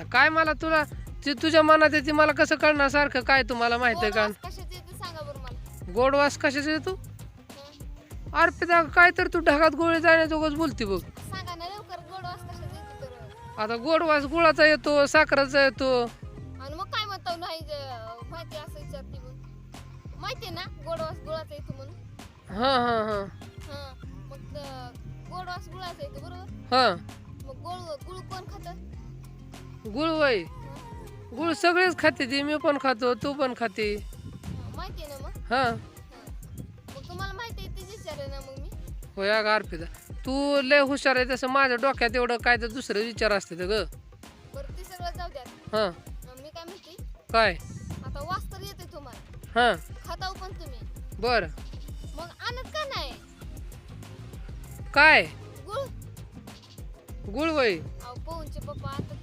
आता? काय मला तुला ते तुझ्या मनात आहे ती मला कसं कळणार सारखं? काय तुम्हाला माहीत आहे का? गोडवास कशाचे ते सांगा बरं मला. गोडवास कशाचं तू? अर्पिता काय तर तू ढगात गोळी जाण्याजोगच बोलती बघ. सांगा ना लवकर गोडवास कशाचे येते तर. आता गोडवास गुळाचा येतो साखराचा येतो. आणि मग काय म्हणतो नाही ज- माहिती असं विचारते मग. माहिती आहे ना गोडवास गुळाचा येतो म्हणून? हां हां हां. हा मग त- गुळाचा येतो बरोबर? हां. मग गोळ गुळ कोण खातं? गुळ वय. गुळ सगळेच खाते ती मी पण खातो तू पण खाते. हा, माहिती आहे ना मग? हां. हा. मग तुम्हाला माहिती आहे तीच ना मग मी? होय अगं अर्पिता तू लय हुशार आहे तसं माझ्या डोक्यात एवढं काय तर दुसरं विचार असते ग. बरं ते सगळं जाऊ द्या. हां. अं, मी काय म्हणते? काय? आता वास तर येते तुम्हाला. हां. खाताव पण तुम्ही. बरं. मग आणत का नाही? काय? गुळ? गुळ वय. अहो पवनचे पप्पा आता